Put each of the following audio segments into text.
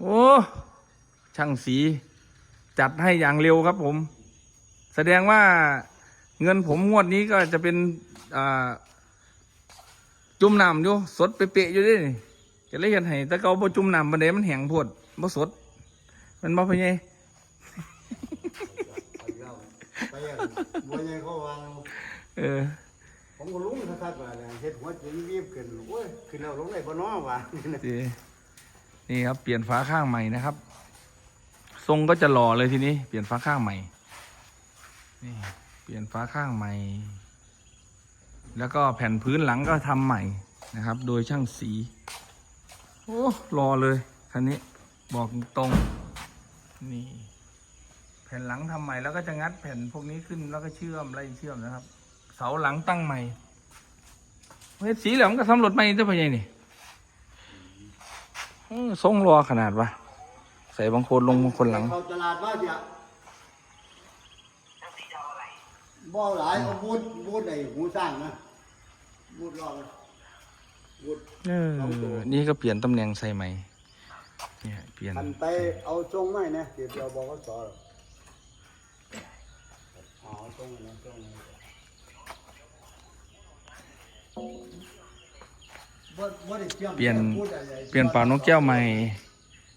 โอ้ช่างสีจัดให้อย่างเร็วครับผม แสดงว่าเงินผมงวดนี้ก็จะเป็นอ่าจุ่มน้ำอยู่สดเป๊ะๆอยู่เด้วยจะเลยเห็นให้แต่เกาบ่จุ่มน้ำบันไดมันแห้งโพดบ่สด มันบ่เป็นไงไปอะบัวใหญ่เขาวางเออผมก็ลุ้งทักๆว่าเนี่ยเฮ็ดหัวจิ๋วรีบขึ้นโอ้ยขึ้นแล้วลงได้บ่น้อว่าดี นี่ครับ เปลี่ยนฝาข้างใหม่นะครับ ทรงก็จะหล่อเลยทีนี้ เปลี่ยนฝาข้างใหม่ นี่ เปลี่ยนฝาข้างใหม่ แล้วก็แผ่นพื้นหลังก็ทำใหม่นะครับ โดยช่างสี โอ้รอเลยคันนี้บอกตรงนี่แผ่นหลังทำใหม่แล้วก็จะงัดแผ่นพวกนี้ขึ้นแล้วก็เชื่อมไล่เชื่อมนะครับ เสาหลังตั้งใหม่เฮ้ยสีเหลืองก็สำรวจใหม่ได้ปะยังนี่ ทรงรอขนาดวะใส่บางคนลงบางคนหลังเข้าตลาดมาเสียบ่หลายเอาบูดบูดไอ้หูสร้างนะบูดรอบนะบูดเออนี่ก็เปลี่ยนตำแหน่งใส่ใหม่เนี่ยเปลี่ยนคันไปเอาทรงไหมนะเดี๋ยวเราบอกเขาสอนเอาทรงนะทรงนะบ่บ่ได้ชื่อม เปลี่ยนเปลี่ยนเป่านกแก้วใหม่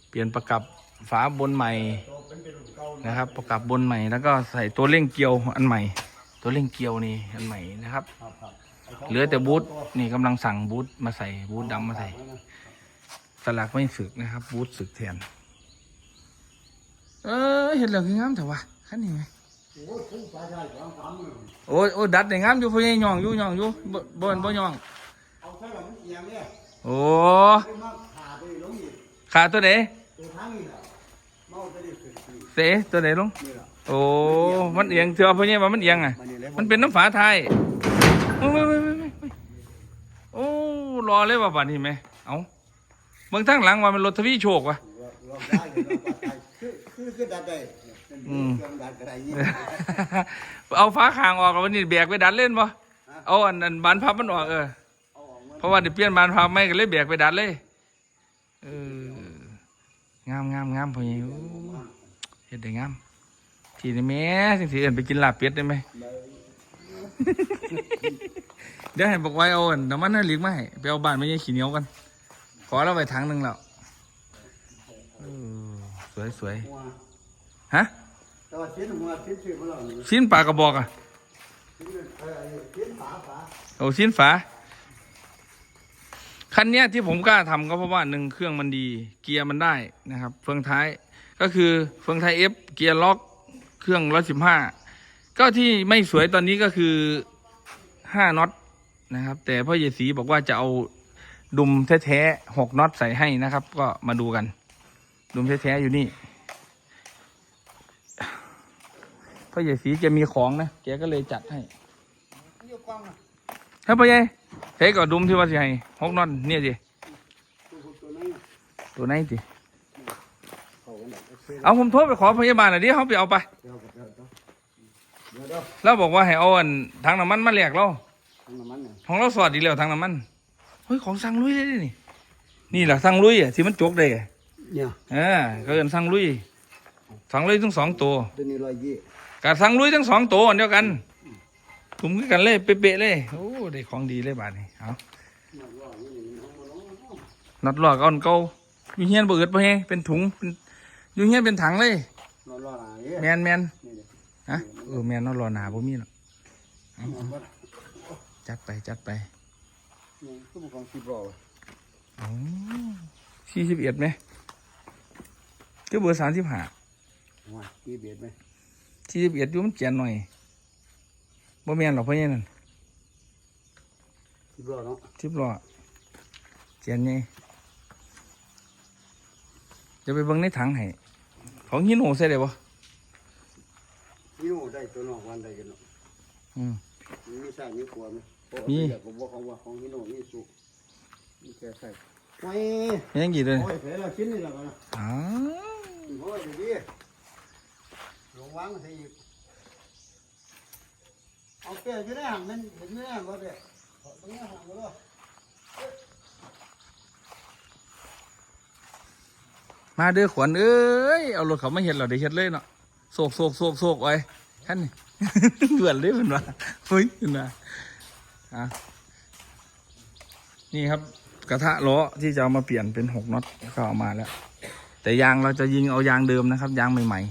เปลี่ยนประกับฝาบนใหม่นะครับ ประกับบนใหม่ แล้วก็ใส่ตัวเร่งเกลียวอันใหม่ ตัวเร่งเกลียวนี่อันใหม่นะครับ เหลือแต่บูทนี่กำลังสั่งบูทมาใส่บูทดำมาใส่ สลักไม่สึกนะครับ บูทสึกแทน เออเห็นแล้วคืองามแต่ว่าคันนี้ไหมโอ้ยพุ่งไปได้สองสามมือโอ้ยอยดัดได้งามอยู่พวกนี้ย่องอยู่ยองอยู่บ่บ่นบ่ยอง ยงเนี่ยโอ้ขึ้นมาขาไปลงอีกขาตัวไหนตัวทางนี่แหละเมาจะได้ขึ้นปีเสตัวไหนลง นี่แหละโอ้ มันเอียงเธอพวกนี้ว่ามันเอียงอะมันนี่แหละมันเป็นน้ำฝาไทยโอ้ยไม่ไม่ไม่ไม่โอ้รอเลยว่าป่านนี้ไหมเอาเบิ่งทั้งหลังว่ามันรถทวีโชคว่ะลองได้ลองได้คือคือคือดัดได้เป็นอืมเครื่องดัดอะไรอย่างเงี้ยเอาฟ้าคางออกแล้ววันนี้แบกไปดัดเล่นปะเอาอันอันบานพับมันออกเออ เอาออกมาเพราะว่าเดี๋ยวเปลี่ยนบานพับไม่ก็เลยแบกไปดัดเลยเอองามงามงามพอยังเห็ดได้งามทีนี้แม่สิสิเอินไปกินลาบเป็ดได้ไหมเดี๋ยวให้บอกไว้เอาอันน้ำมันน่าหลีกมาให้ไปเอาบ้านไม่ใช่ขี้เหนียวกัน ขอเราไปถังหนึ่งแล้วเออสวยสวยหัวฮะแต่ว่าชิ้นหัวชิ้นชื่อของเราเนี่ยชิ้นปลากระบอกอะชิ้นเออชิ้นฝาฝาโอ้ชิ้นฝา คันเนี้ยที่ผมกล้าทำก็เพราะว่าหนึ่งเครื่องมันดี เกียร์มันได้นะครับ เฟืองท้ายก็คือเฟืองท้ายเอฟเกียร์ล็อกเครื่องร้อยสิบห้าก็ที่ไม่สวยตอนนี้ก็คือห้าน็อตนะครับ แต่พ่อเยสีบอกว่าจะเอาดุมแท้ๆหกน็อตใส่ให้นะครับ ก็มาดูกัน ดุมแท้ๆอยู่นี่พ่อเยสีจะมีของนะแกก็เลยจัดให้เยอะกว้างนะเฮ้ยพ่อใหญ่ เฮ้ยก็ดุมที่ว่าสิให้หกนอนเนี่ยสิตัวตัวนั้นน่ะตัวไหนสิเขาเนี่ยเอาผมโทรไปขอพยาบาลหน่อยดิเขาไปเอาไปเดี๋ยวเดี๋ยวเดี๋ยวเดี๋ยวเดี๋ยวแล้วบอกว่าให้เอาอันถังน้ำมันมาแลกเราทางน้ำมันเนี่ยของเราสอดอีกแล้วถังน้ำมันเฮ้ยของสั่งลุยเลยดินี่นี่แหละสั่งลุยอะที่มันจกได้อะเนี่ยเออก็เอินสั่งลุยสั่งลุยทั้งสองตัวตัวนี้ร้อยยี่กับสั่งลุยทั้งสองตัวอันเดียวกัน ถุมกันเลยเป๊ะๆเลย โอ้ได้ของดีเลยบาทนี่เอานัดลอกเอาอันเก่าอยู่เฮียนบ่เอิดบ่แฮงเป็นถุงเป็นอยู่เฮียนเป็นถังเลยรอรอหลายแมนแมนนี่เดี๋ยวฮะเออแมนเนาะรอหนาบ่มีหรอกเอามาจัดไปจัดไปนี่คือของสิบรอสี่สิบเอ็ดไหมก็เบอร์สามสิบห้าว่ากี่เบียดไหมสี่สิบเอ็ดอยู่มันเจียนหน่อย บ่แมนหรอกเพราะงั้นนั่นสิบรอเนาะสิบล้อเจียนไงจะไปเบิ่งในถังให้ของหินโหใส่ได้บ่นี่โอ้ได้ตัวนอกวันได้กันเนาะอืมมีใส่มีขวดไหมโอ้มีเดี๋ยวผมบอกเขาว่าของฮิโน่นี่สุมีแค่ใส่ไว้ยังกี่เลยโอ้ยเสร็จแล้วชิ้นนี่แล้วกันนะอ้าวโอ้ยดูดิลงวางใส่อีก เอาเกลือจะได้หันมันเห็นไหมว่เด็กตรงนี้หันก็ได้มมาเด้อขวัญเอ้ย เอารถเขามาเห็ดเราได้เห็ดเลยเนาะโศกโศกโศกโศกไว้ท่านนี่เดือดเลยมันว่าเฮ้ยมันว่าอะนี่ครับกระทะล้อที่จะเอามาเปลี่ยนเป็นหกน็อตก็เอามาแล้ว แต่ยางเราจะยิงเอายางเดิมนะครับ ยางใหม่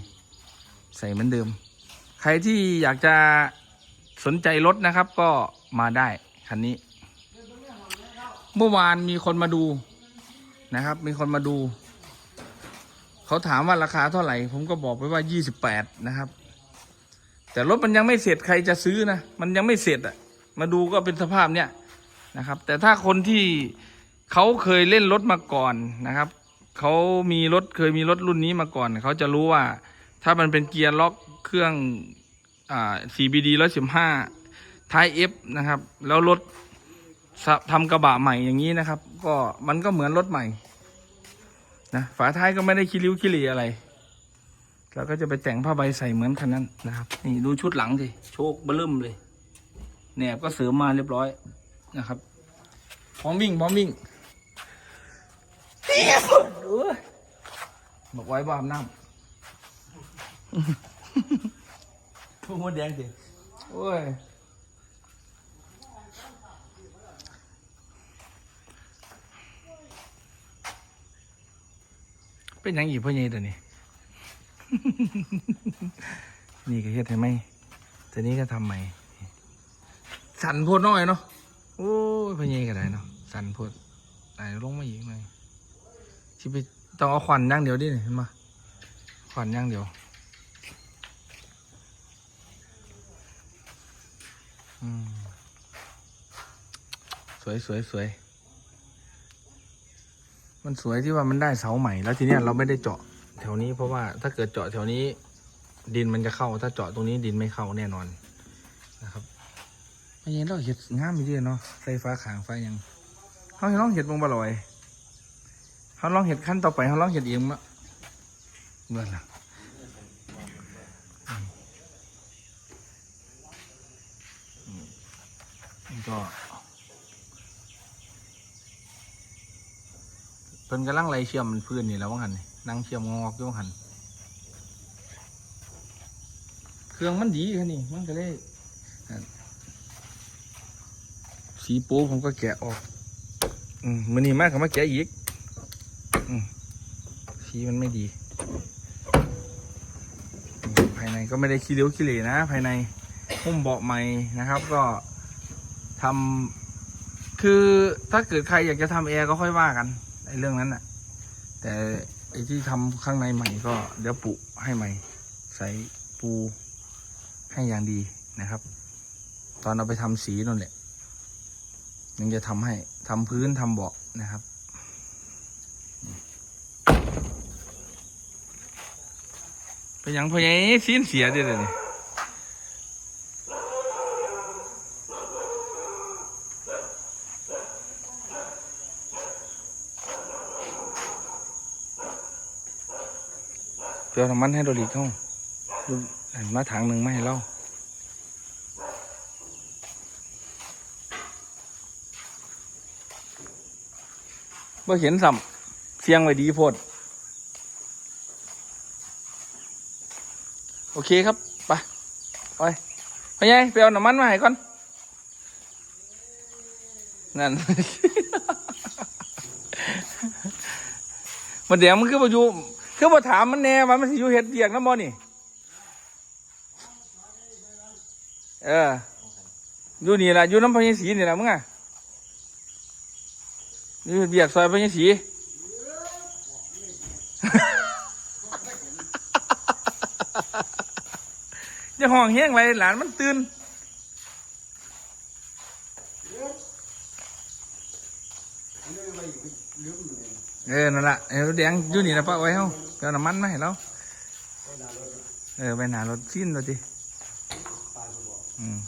ๆ ใส่เหมือนเดิม ใครที่อยากจะ สนใจรถนะครับก็มาได้คันนี้ เมื่อวานมีคนมาดูนะครับ มีคนมาดู เขาถามว่าราคาเท่าไหร่ ผมก็บอกไปว่า28นะครับ แต่รถมันยังไม่เสร็จใครจะซื้อนะ มันยังไม่เสร็จอะมาดูก็เป็นสภาพเนี้ยนะครับ แต่ถ้าคนที่เขาเคยเล่นรถมาก่อนนะครับเขามีรถเคยมีรถรุ่นนี้มาก่อน เขาจะรู้ว่า ถ้ามันเป็นเกียร์ล็อกเครื่อง อ่า CBD 115ท้าย F นะครับ แล้วรถทำกระบะใหม่อย่างนี้นะครับ ก็มันก็เหมือนรถใหม่นะฝาท้ายก็ไม่ได้คิริ้วคิรีอะไรเราก็จะไปแต่งผ้าใบใส่เหมือนคันนั้นนะครับ นี่ดูชุดหลังสิโชคเบลิ่มเลยแหนบก็เสริมมาเรียบร้อยนะครับพร้อมวิ่งพร้อมวิ่งเตี้ยสุดเอ้ยบอกไว้บ้าน้ำ ทุ่งมดแดงสิโอ้ยเป็นยังอีกพ่อใหญ่ตัวนี้ นี่ก็เฮ็ดให้ไหมตัวนี้ก็ทำใหม่ สันโพดน้อยเนาะ โอ้ยพ่อใหญ่ก็ได้เนาะ สันโพดไหนลงมาอีกหน่อยชิไปต้องเอาขวัญย่างเดียวดิเห็นปะขวัญย่างเดียว อืม สวยสวยสวย มันสวยที่ว่ามันได้เสาใหม่ แล้วทีเนี้ยเราไม่ได้เจาะแถวนี้เพราะว่าถ้าเกิดเจาะแถวนี้ ดินมันจะเข้า ถ้าเจาะตรงนี้ดินไม่เข้าแน่นอนนะครับไม่ยังเราเห็ดงามอีเดีเนาะใส่ฟ้าขางฟ้ายังเขาลองเห็ดบงบลอยเขาลองเห็ดขั้นต่อไปเขาลองเห็ดเอียงมะเมื่อละอืมอืมนี่ ก็เพิ่นกำลังไล่เชื่อมพื้นนี่แล้วว่าหันนี่นั่งเชื่อมงอกอยู่ว่าหันเครื่องมันดีแค่นี้มันก็เลยสีปูผมก็แกะออกอืมมันนี่มากกับมาแกะอีกอืมสีมันไม่ดี ภายในก็ไม่ได้ขี้เลี้ยวขี้เหร่นะ ภายในหุ้มเบาะใหม่นะครับ ก็ ทำคือถ้าเกิดใครอยากจะทำแอร์ก็ค่อยว่ากันไอ้เรื่องนั้นน่ะ แต่ไอ้ที่ทำข้างในใหม่ก็เดี๋ยวปุให้ใหม่ ใส่ปูให้อย่างดีนะครับ ตอนเอาไปทำสีนั่นแหละยังจะทำให้ทำพื้นทำเบาะนะครับเป็นยังพอยังซีนเสียเด้อเลยวนี่ เดี๋ยวน้ำมันให้โดริกเข้าดูอันมาถังหนึ่งไมาให้เราบ่เห็นสัมเสียงไว้ดีโพด โอเคครับ ไป ไปไปยัยไปเอาน้ำมันมาให้ก่อน นั่น มันเดี๋ยวมันคือมาอยู่ คือมาถามมันแน่ว่ามันสิอยู่เห็ดเดียกน้ำมอนี่ เออ อยู่นี่แหละอยู่น้ำพญศรีนี่แหละมึงอะอยู่เบียกซอยพญศรีอย่าห้องแห้งไรหลานมันตื่น อันนี้ไปลืม เออนั่นแหละเออแดงอยู่นี่นะป้าไว้เฮาไปเอาน้ำมันมาให้เราเออไปหนารถชิ้นเราดิอืม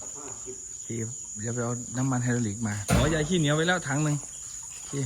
ทีเดี๋ยวไปเอาน้ำมันไฮดรอลิกมาขอยาขี้เหนียวไว้แล้วถังหนึ่งที่